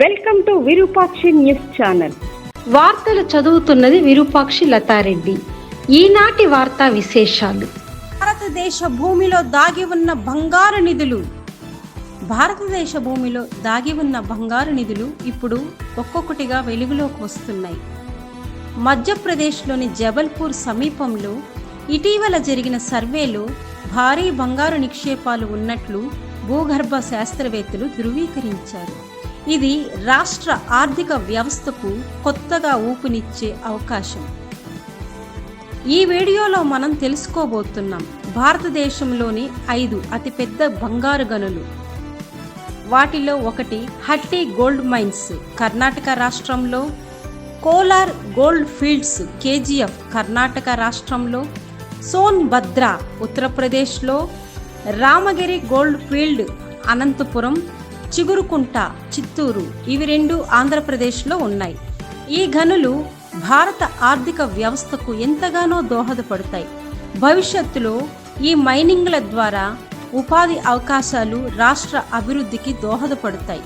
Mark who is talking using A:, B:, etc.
A: Welcome to Virupakshi news channel
B: వార్తలు చదువుతున్నది విరూపాక్షి లతారెడ్డి. ఈనాటి వార్తా విశేషాలు.
C: భారతదేశ భూమిలో దాగి ఉన్న బంగారు నిధులు. భారతదేశ భూమిలో దాగి ఉన్న బంగారు నిధులు ఇప్పుడు ఒక్కొక్కటిగా వెలుగులోకి వస్తున్నాయి. మధ్యప్రదేశ్లోని జబల్పూర్ సమీపంలో ఇటీవల జరిగిన సర్వేలో భారీ బంగారు నిక్షేపాలు ఉన్నట్లు భూగర్భ శాస్త్రవేత్తలు ధృవీకరించారు. ఇది రాష్ట్ర ఆర్థిక వ్యవస్థకు కొత్తగా ఊపునిచ్చే అవకాశం. ఈ వీడియోలో మనం తెలుసుకోబోతున్నాం భారతదేశంలోని ఐదు అతిపెద్ద బంగారు గనులు. వాటిలో ఒకటి హట్టి గోల్డ్ మైన్స్ కర్ణాటక రాష్ట్రంలో Kolar gold fields KGF Karnataka రాష్ట్రంలో సోన్ భద్ర ఉత్తరప్రదేశ్లో రామగిరి గోల్డ్ ఫీల్డ్ అనంతపురం చిగురుకుంట చిత్తూరు ఇవి రెండు ఆంధ్రప్రదేశ్లో ఉన్నాయి. ఈ గనులు భారత ఆర్థిక వ్యవస్థకు ఎంతగానో దోహదపడతాయి. భవిష్యత్తులో ఈ మైనింగ్ల ద్వారా ఉపాధి అవకాశాలు రాష్ట్ర అభివృద్ధికి దోహదపడతాయి.